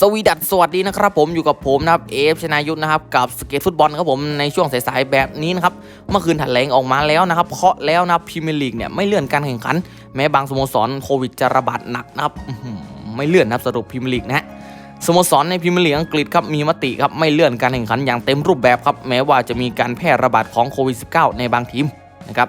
สวีดัสสวัสดีนะครับผมอยู่กับผมนะครับเอฟชนายุทธนะครับกับสเก็ตฟุตบอลครับผมในช่วงสายๆแบบนี้นะครับเมื่อคืนแถลงออกมาแล้วนะครับเคาะแล้วนะพรีเมียร์ลีกเนี่ยไม่เลื่อนการแข่งขัน แม้บางสโมสรโควิดจะระบาดหนักนะครับไม่เลื่อนนะครับสรุปพรีเมียร์ลีกนะฮะสโมสรในพรีเมียร์ลีกอังกฤษครับมีมติครับไม่เลื่อนการแข่งขันอย่างเต็มรูปแบบครับแม้ว่าจะมีการแพร่ระบาดของโควิด -19 ในบางทีมนะครับ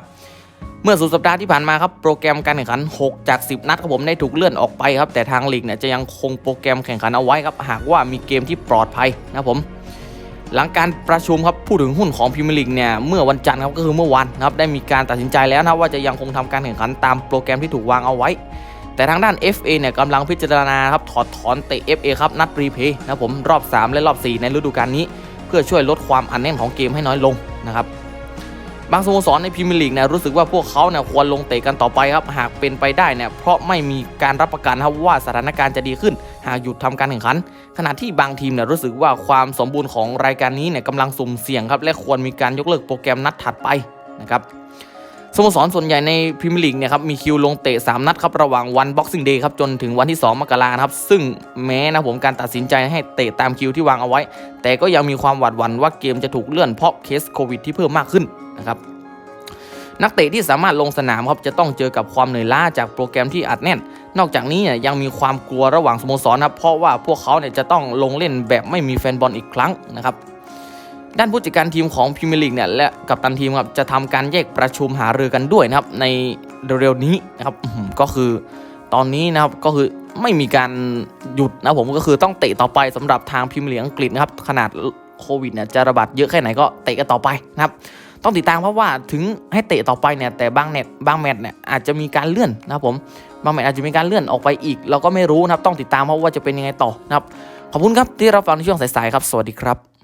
เมื่อสุดสัปดาห์ที่ผ่านมาครับโปรแกรมการแข่งขัน 6 จาก 10 นัดครับผมได้ถูกเลื่อนออกไปครับ แต่ทางลีกเนี่ยจะยังคงโปรแกรมแข่งขันเอาไว้ครับ หากว่ามีเกมที่ปลอดภัยนะครับผม หลังการประชุมครับผู้ถือหุ้นของพรีเมียร์ลีกเนี่ยเมื่อวันจันทร์ครับก็คือเมื่อวานนะครับได้มีการตัดสินใจแล้วนะว่าจะยังคงทำการแข่งขันตามโปรแกรมที่ถูกวางเอาไว้ แต่ทางด้าน FA เนี่ยกำลังพิจารณาครับถอดถอนเตะ FA ครับนัดรีเพย์นะครับผมรอบ 3 และรอบ 4 ในฤดูกาลนี้ เพื่อช่วยลดความอันแน่นของเกมให้น้อยลงนะครับ บางสโมสรในพรีเมียร์ลีกเนี่ยรู้สึกว่าพวกเขาเนี่ยควรลงเตะกันต่อไปครับหากเป็นไปได้เนี่ยเพราะไม่มีการรับประกันครับว่าสถานการณ์จะดีขึ้น หากหยุดทำการแข่งขัน ขณะที่บางทีมเนี่ยรู้สึกว่าความสมบูรณ์ของรายการนี้เนี่ยกำลังสุ่มเสี่ยงครับและควรมีการยกเลิกโปรแกรมนัดถัดไปนะครับ สโมสรส่วนใหญ่ในพรีเมียร์ลีกเนี่ยครับมีคิวลงเตะ 3 นัดครับระหว่างวัน Boxing Day ครับจนถึงวันที่ 2 มกราคมครับ ซึ่งแม้นะผมการตัดสินใจให้เตะตามคิวที่วางเอาไว้ แต่ก็ยังมีความหวาดหวั่นว่าเกมจะถูกเลื่อนเพราะเคสโควิดที่เพิ่มมากขึ้นนะครับนักเตะที่สามารถลงสนามครับจะต้องเจอกับความเหนื่อยล้าจากโปรแกรมที่อัดแน่น นอกจากนี้เนี่ยยังมีความกลัวระหว่างสโมสรครับเพราะว่าพวกเขาเนี่ยจะต้องลงเล่นแบบไม่มีแฟนบอลอีกครั้งนะครับ ด้านผู้จัดการทีมของพรีเมียร์ลีกเนี่ยและกัปตันทีมครับจะทำการแยกประชุมหารือกันด้วยนะครับในเร็วๆนี้นะครับก็คือตอนนี้นะครับก็คือไม่มีการหยุดนะผมก็คือต้องเตะต่อไปสำหรับทางพรีเมียร์ลีกอังกฤษนะครับขนาดโควิดเนี่ยจะระบาดเยอะแค่ไหนก็เตะกันต่อไปนะครับต้องติดตามเพราะว่าถึงให้เตะต่อไปเนี่ยแต่บางเน็ตบางแมตช์เนี่ยอาจจะมีการเลื่อนนะครับผมบางแมตช์อาจจะมีการเลื่อนออกไปอีก เราก็ไม่รู้นะครับต้องติดตามเพราะว่าจะเป็นยังไงต่อนะครับขอบคุณครับที่รับฟังในช่วงสายๆครับ สวัสดีครับ